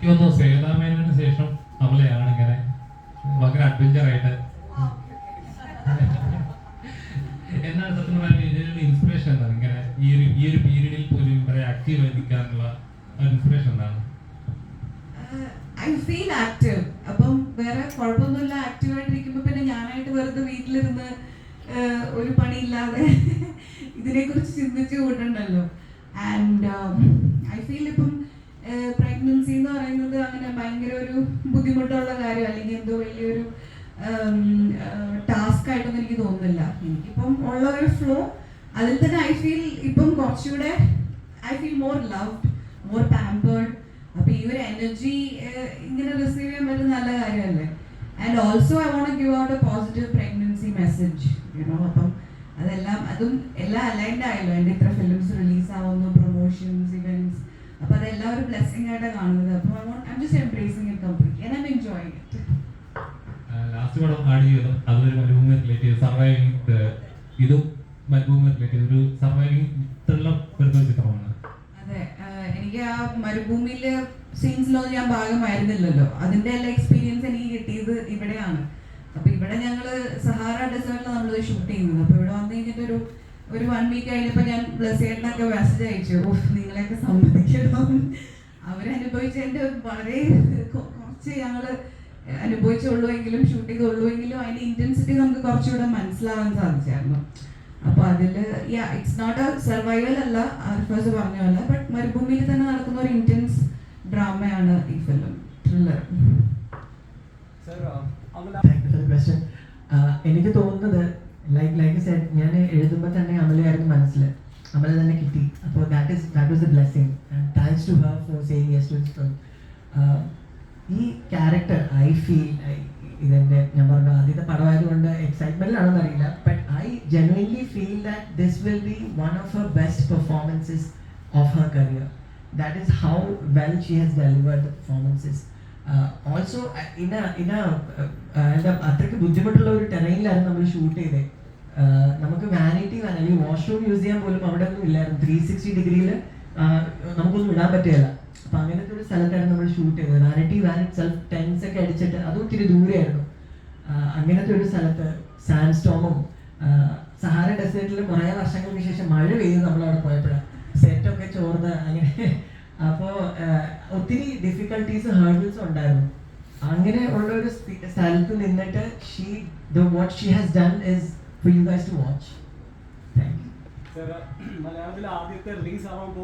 എനിക്ക് തോന്നുന്നു ശ്വേതാമേനോന് ശേഷം അവളെയാണ് ഇങ്ങനെ ഭയങ്കര അഡ്വഞ്ചർ ആയിട്ട്. എന്നാണ് സത്യം പറഞ്ഞാൽ ഇതിനുള്ള ഇൻസ്പിറേഷൻ എന്താണ്? ഇങ്ങനെ ഈ ഒരു ഈ ഒരു പീരീഡിൽ പോലും ഇവരെ ആക്റ്റീവായി നിൽക്കാനുള്ള ഇൻസ്പിറേഷൻ എന്താണ്? ഐ ഫീൽ ആക്റ്റീവ് അപ്പം വേറെ കുഴപ്പമൊന്നുമില്ല. ആക്റ്റീവ് ആയിട്ടിരിക്കുമ്പോൾ പിന്നെ ഞാനായിട്ട് വെറുതെ വീട്ടിലിരുന്ന് ഒരു പണിയില്ലാതെ ഇതിനെക്കുറിച്ച് ചിന്തിച്ചു കൂട്ടണ്ടല്ലോ ആൻഡ് ഐ ഫീൽ ഇപ്പം പ്രഗ്നൻസി എന്ന് പറയുന്നത് അങ്ങനെ ഭയങ്കര ഒരു ബുദ്ധിമുട്ടുള്ള കാര്യം അല്ലെങ്കിൽ എന്തോ വലിയൊരു ടാസ്ക് ആയിട്ടൊന്നും എനിക്ക് തോന്നുന്നില്ല. എനിക്കിപ്പം ഉള്ള ഒരു ഫ്ലോ അതിൽ തന്നെ ഐ ഫീൽ ഇപ്പം കുറച്ചുകൂടെ I feel more loved more pampered അപ്പൊ ഈ ഒരു എനർജി ഇങ്ങനെ റിസീവ് ചെയ്യാൻ പറ്റുന്ന നല്ല കാര്യമല്ലേ? And also I want give out a positive pregnancy message you know അപ്പം അതെല്ലാം അതും എല്ലാം അലൈൻഡ് ആയല്ലോ. എന്റെ ഇത്ര ഫിലിംസ് റിലീസ് ആവുന്നു പ്രൊമോഷൻസ് ഇവന്റ്സ് അതെല്ലാം ഒരു ബ്ലെസ്സിങ് ആയിട്ടാണ് കാണുന്നത്. അപ്പോൾ I want I just embracing it completely and I am enjoying it last പടം ആഡ് ചെയ്തതും അതൊരു മരുഭൂമി റിലേറ്റ് ചെയ്ത്. സർവൈവിങ് ഇതും മരുഭൂമി റിലേറ്റ് ഒരു സർവൈവിങ് ത്രില്ലർ വരുന്ന ചിത്രമാണ്. അതെ എനിക്ക് ആ മരുഭൂമിയിലെ സീൻസിലൊന്നും ഞാൻ ഭാഗമായിരുന്നില്ലല്ലോ. അതിന്റെ എല്ലാ എക്സ്പീരിയൻസ് എനിക്ക് കിട്ടിയത് ഇവിടെയാണ്. അപ്പൊ ഇവിടെ ഞങ്ങൾ സഹാറ ഡെസേർട്ടിൽ നമ്മൾ ഷൂട്ട് ചെയ്യുന്നത്. അപ്പൊ ഇവിടെ വന്നു കഴിഞ്ഞിട്ട് ഒരു വൺ വീക്ക് കഴിഞ്ഞപ്പോ ഞാൻ പ്ലസ് ഏട്ടനൊക്കെ മെസ്സേജ് അയച്ചു. ഓഫ് നിങ്ങളെയൊക്കെ സമ്മതിക്കണം. അവരനുഭവിച്ചതിന്റെ വളരെ കുറച്ച് ഞങ്ങൾ അനുഭവിച്ചുള്ളൂ എങ്കിലും ഷൂട്ട് ചെയ്തുള്ളൂ എങ്കിലും അതിന്റെ ഇന്റൻസിറ്റി നമുക്ക് കുറച്ചുകൂടെ മനസ്സിലാവാൻ സാധിച്ചായിരുന്നു. അപ്പൊ അതിൽ ഇറ്റ്സ് നോട്ട് എ സർവൈവൽ അല്ല ആർഫാസ് പറഞ്ഞ പോലെ ബട്ട് മരുഭൂമിയിൽ തന്നെ നടക്കുന്ന ഒരു ഇന്റൻസ് ഡ്രാമയാണ് ഈ ഫിലിം താങ്ക് യു ക്വസ്റ്റ്യൻ എനിക്ക് തോന്നുന്നത് ലൈക്ക് ലൈക്ക് സെഡ് ഞാൻ എഴുതുമ്പോൾ തന്നെ അമലയായിരുന്നു മനസ്സിൽ അമല തന്നെ കിട്ടി. അപ്പോൾ that is that was a blessing thanks to her for saying yes to this ഈ ക്യാരക്ടർ ഐ ഫീൽ ഇതെന്റെ ഞാൻ പറഞ്ഞു ആദ്യത്തെ പടമായതുകൊണ്ട് എക്സൈറ്റ്മെന്റിലാണെന്ന് അറിയില്ല. But I genuinely feel that this will be one of her best performances of her career that is how well she has delivered the performances also ഇന്ന ഇന്ന എന്താ അത്രയ്ക്ക് ബുദ്ധിമുട്ടുള്ള ഒരു ടെറൈനിലായിരുന്നു നമ്മൾ ഷൂട്ട് ചെയ്തത് നമുക്ക് വാനിറ്റി വാൻ അല്ലെങ്കിൽ വാഷ്റൂം യൂസ് ചെയ്യാൻ പോലും അവിടെ ഒന്നും ഇല്ലായിരുന്നു. ത്രീ സിക്സ്റ്റി ഡിഗ്രിയിൽ നമുക്കൊന്നും ഇടാൻ പറ്റുകയില്ല അപ്പൊ അങ്ങനത്തെ ഒരു സ്ഥലത്തായിരുന്നു നമ്മൾ ഷൂട്ട് ചെയ്തത്. വാനിറ്റി വാൻ സെൽഫ് ടെൻസ് ഒക്കെ അടിച്ചിട്ട് അതും ഒത്തിരി ദൂരെയായിരുന്നു. അങ്ങനത്തെ ഒരു സ്ഥലത്ത് സാൻഡ് സ്റ്റോമും സഹാര ഡെസേർട്ടിൽ കുറേ വർഷങ്ങൾക്ക് ശേഷം മഴ പെയ്തു നമ്മൾ അവിടെ പോയപ്പോഴാണ് സെറ്റൊക്കെ ചോർന്ന് അങ്ങനെ. അപ്പോൾ ഒത്തിരി ഡിഫിക്കൽട്ടീസ് ഹേർഡിൽസും ഉണ്ടായിരുന്നു. അങ്ങനെ ഉള്ള ഒരു സ്ഥി- സ്ഥലത്ത് നിന്നിട്ട് she the what she has done is for you guys to watch thank you മലയാളത്തിൽ ആദ്യത്തെ റിലീസ് ആവാൻ